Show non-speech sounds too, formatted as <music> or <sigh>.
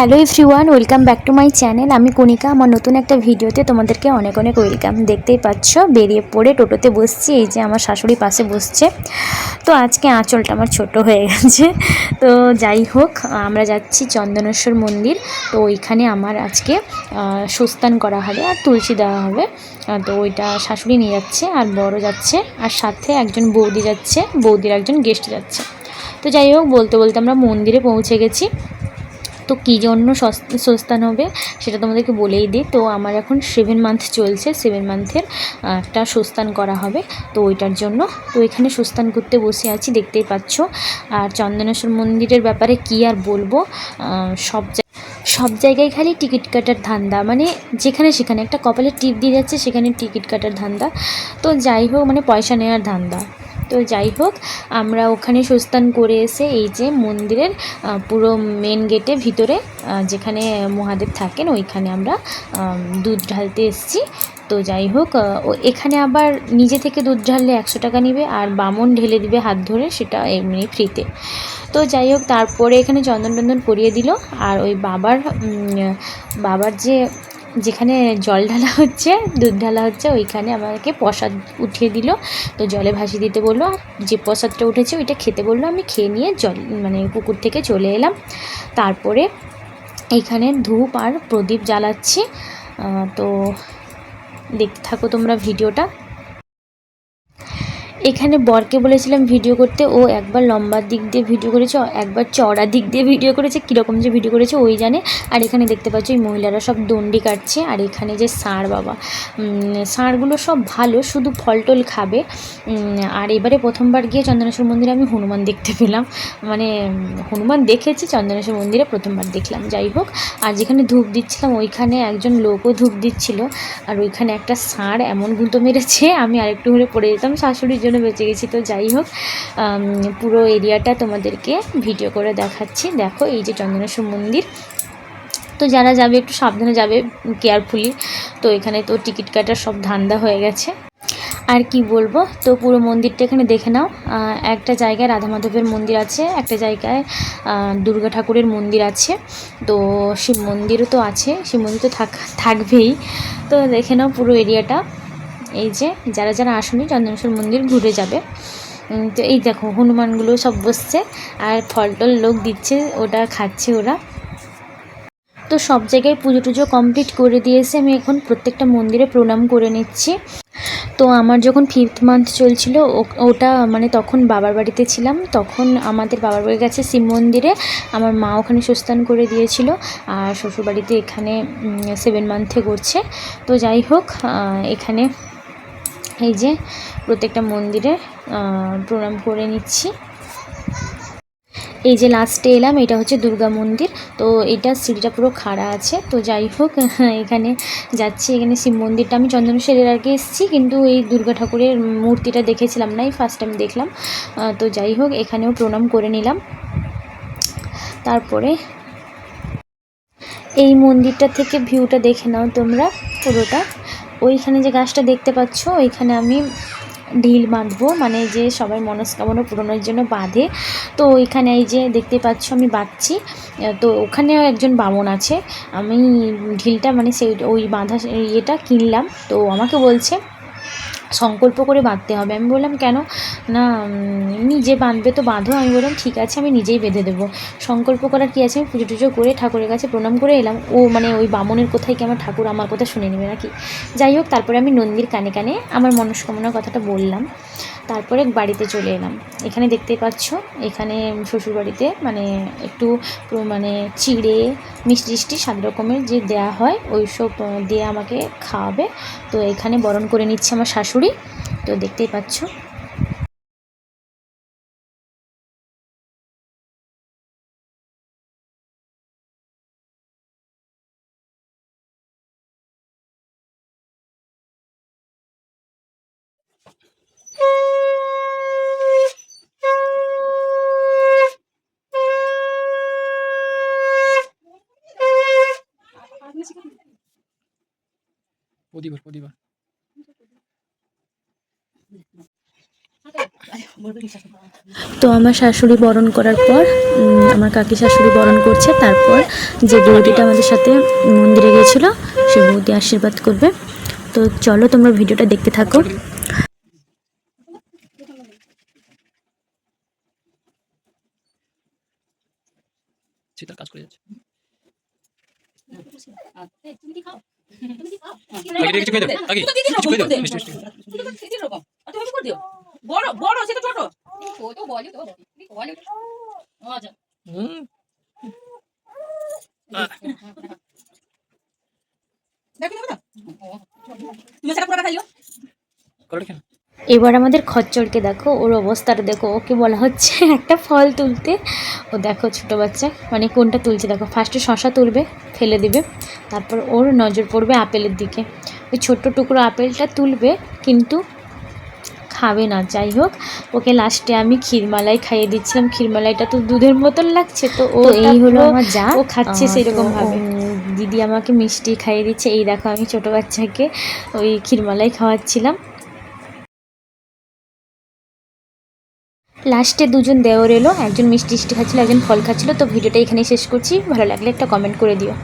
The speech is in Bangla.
Hello everyone, welcome back to my channel. আমি কণিকা, আমার নতুন একটা ভিডিওতে তোমাদেরকে অনেক অনেক ওয়েলকাম। দেখতেই পাচ্ছ, বেরিয়ে পড়ে টোটোতে বসছি, এই যে আমার শাশুড়ি পাশে বসছে। তো আজকে আঁচলটা আমার ছোট হয়ে গেছে। তো যাই হোক, আমরা যাচ্ছি চন্দনেশ্বর মন্দির। তো ওইখানে আমার আজকে সুস্থান করা হবে আর তুলসী দেওয়া হবে। তো ওইটা শাশুড়ি নিয়ে যাচ্ছে, আর বড় যাচ্ছে, আর সাথে একজন বৌদি যাচ্ছে, বৌদির একজন গেস্ট যাচ্ছে। তো যাই হোক, বলতে বলতে আমরা মন্দিরে পৌঁছে গেছি। তো কী জন্য সস- সস্তান হবে সেটা তোমাদেরকে বলেই দিই। তো আমার এখন সেভেন মান্থ চলছে সেভেন মান্থের একটা সুস্থান করা হবে তো ওইটার জন্য। তো এখানে সুস্থান করতে বসে আছি, দেখতেই পাচ্ছ। আর চন্দনেশ্বর মন্দিরের ব্যাপারে কি আর বলব? সব সব জায়গায় খালি টিকিট কাটার ধান্দা। মানে যেখানে সেখানে, একটা কপালে টিপ দিয়ে যাচ্ছে, সেখানে টিকিট কাটার ধান্দা। তো যাই হোক মানে পয়সা নেওয়ার ধান্দা। তো যাই হোক, আমরা ওখানে সুস্থান করে এসে এই যে মন্দিরের পুরো মেন গেটে ভিতরে যেখানে মহাদেব থাকেন, ওইখানে আমরা দুধ ঢালতে এসেছি। তো যাই হোক ও এখানে আবার নিজে থেকে দুধ ঢাললে একশো টাকা নেবে আর বামন ঢেলে দিবে হাত ধরে, সেটা এমনি ফ্রিতে তো যাই হোক, তারপরে এখানে চন্দন টন্দন করিয়ে দিল। আর ওই বাবার বাবার যে যেখানে জল ঢালা হচ্ছে, দুধ ঢালা হচ্ছে, ওইখানে আমাকে প্রসাদ উঠিয়ে দিল। তো জলে ভাসিয়ে দিতে বলল যে প্রসাদটা উঠেছে ওইটা খেতে বলল, আমি খেয়ে নিয়ে জল মানে পুকুর থেকে চলে এলাম। তারপরে এইখানে ধূপ আর প্রদীপ জ্বালাচ্ছি। তো দেখতে থাকো তোমরা ভিডিওটা। এখানে বরকে বলেছিলাম ভিডিও করতে, ও একবার লম্বার দিক দিয়ে ভিডিও করেছে একবার চড়া দিক দিয়ে ভিডিও করেছে, কীরকম যে ভিডিও করেছে ওই জানে। আর এখানে দেখতে পাচ্ছ এই মহিলারা সব দণ্ডি কাটছে, আর এখানে যে ষাঁড় বাবা ষাঁড়গুলো সব ভালো, শুধু ফল টল খাবে আর এবারে প্রথমবার গিয়ে চন্দনেশ্বর মন্দিরে আমি হনুমান দেখতে পেলাম। মানে হনুমান দেখেছি, চন্দনেশ্বর মন্দিরে প্রথমবার দেখলাম। যাই হোক, আর যেখানে ধূপ দিচ্ছিলাম, ওইখানে একজন লোকও ধূপ দিচ্ছিল। আর ওইখানে একটা ষাঁড় এমন গুঁতো মেরেছে, আমি আরেকটু হলে পড়ে যেতাম শাশুড়ির জন্য বেঁচে গেছি। তো যাই হোক পুরো এরিয়াটা তোমাদেরকে ভিডিও করে দেখাচ্ছি। দেখো, এই যে চন্দনেশ্বর মন্দির। তো যারা যাবে, একটু সাবধানে যাবে কেয়ারফুলি তো এখানে তো টিকিট কাটার সব ধান্দা হয়ে গেছে। আর কি বলব? তো পুরো মন্দিরটা এখানে দেখে নাও। একটা জায়গায় রাধা মাধবের মন্দির আছে, একটা জায়গায় দুর্গা ঠাকুরের মন্দির আছে। তো শিব মন্দিরও তো আছে, শিব মন্দির তো থাক, থাকবেই। তো দেখে নাও পুরো এরিয়াটা। এই যে, যারা যারা আসুনি চন্দনেশ্বর মন্দির ঘুরে যাবে। তো এই দেখো, হনুমানগুলো সব বসছে, আর ফল টল লোক দিচ্ছে, ওটা খাচ্ছে ওরা। তো সব জায়গায় পুজো টুজো কমপ্লিট করে দিয়েছে, আমি এখন প্রত্যেকটা মন্দিরে প্রণাম করে নিচ্ছি। তো আমার যখন ফিফথ মান্থ চলছিল ওটা মানে তখন বাবার বাড়িতে ছিলাম, তখন আমাদের বাবার বাড়ির কাছে শিব মন্দিরে আমার মা ওখানে সুস্থান করে দিয়েছিল, আর শ্বশুরবাড়িতে এখানে সেভেন মান্থে করছে। তো যাই হোক এখানে এই যে প্রত্যেকটা মন্দিরে প্রণাম করে নিচ্ছি। এই যে লাস্টে এলাম, এটা হচ্ছে দুর্গা মন্দির। তো এটা সিঁড়িটা পুরো খাড়া আছে। তো যাই হোক, <laughs> এখানে যাচ্ছি। এখানে শিব মন্দিরটা আমি চন্দনেশ্বরের আগে এসেছি, কিন্তু এই দুর্গা ঠাকুরের মূর্তিটা দেখেছিলাম না, এই ফার্স্ট টাইম দেখলাম। তো যাই হোক, এখানেও প্রণাম করে নিলাম। তারপরে এই মন্দিরটা থেকে ভিউটা দেখে নাও তোমরা, পুরোটা। ওইখানে যে গাছটা দেখতে পাচ্ছ, ওইখানে আমি ঢিল বাঁধবো মানে যে সবাই মনস্কামনা পূরণের জন্য বাঁধে। তো ওইখানে এই যে দেখতে পাচ্ছ, আমি বাঁধছি। তো ওখানেও একজন বামন আছে। আমি ঢিলটা মানে সেই ওই বাঁধা ইয়েটা কিনলাম। তো আমাকে বলছে সংকল্প করে বাঁধতে হবে। আমি বললাম, কেন? না নিজে বাঁধবে তো বাঁধো। আমি বললাম, ঠিক আছে, আমি নিজেই বেঁধে দেবো। সংকল্প করার কী আছে? আমি পুজো টুজো করে ঠাকুরের কাছে প্রণাম করে এলাম। ও মানে ওই বামনের কোথায় কি আমার ঠাকুর আমার কথা শুনে নেবে নাকি? যাই হোক, তারপরে আমি নন্দীর কানে কানে আমার মনস্কামনার কথাটা বললাম। তারপরে বাড়িতে চলে এলাম। এখানে দেখতে পাচ্ছ, এখানে শ্বশুরবাড়িতে মানে একটু মানে চিড়ে, মিষ্টি টিষ্টি সাত রকমের যে দেয়া হয় ওই সব দিয়ে আমাকে খাওয়াবে। তো এখানে বরণ করে নিচ্ছে আমার শাশুড়ি। তো দেখতেই পাচ্ছ। প্রতিবার প্রতিবার তো আমার শাশুড়ি বরণ করার পর আমার কাকি শাশুড়ি বরণ করছে তারপর যে বৌদিটা আমাদের সাথে মন্দিরে গিয়েছিল সে বৌদি আশীর্বাদ করবে। তো চলো তোমরা ভিডিওটা দেখতে থাকো। কাজ করে যাচ্ছে। আগে কিছু আগে কিছু বড় বড় সেটা ছোট এবার আমাদের খচ্চরকে দেখো ওর অবস্থাটা দেখো ওকে বলা হচ্ছে একটা ফল তুলতে। ও দেখো ছোট বাচ্চা মানে কোনটা তুলছে দেখো। ফার্স্টে শশা তুলবে ফেলে দিবে তারপর ওর নজর পড়বে আপেলের দিকে। ওই ছোট্ট টুকরো আপেলটা তুলবে কিন্তু খাবে না। যাই হোক ওকে লাস্টে আমি ক্ষীরমালাই খাইয়ে দিচ্ছিলাম। ক্ষীরমালাইটা তো দুধের মতন লাগছে তো ও এই হলো আমার যা। ও খাচ্ছে আহ, সেরকম ভাবে। দিদি আমাকে মিষ্টি খাইয়ে দিচ্ছে। এই দেখো আমি ছোট বাচ্চাকে ওই ক্ষীরমালাই খাওয়াচ্ছিলাম। লাস্টে দুজন দেওর এলো, একজন মিষ্টি মিষ্টি খাচ্ছিলো, একজন ফল খাচ্ছিলো, তো ভিডিওটা এখানেই শেষ করছি। ভালো লাগলে একটা কমেন্ট করে দিও।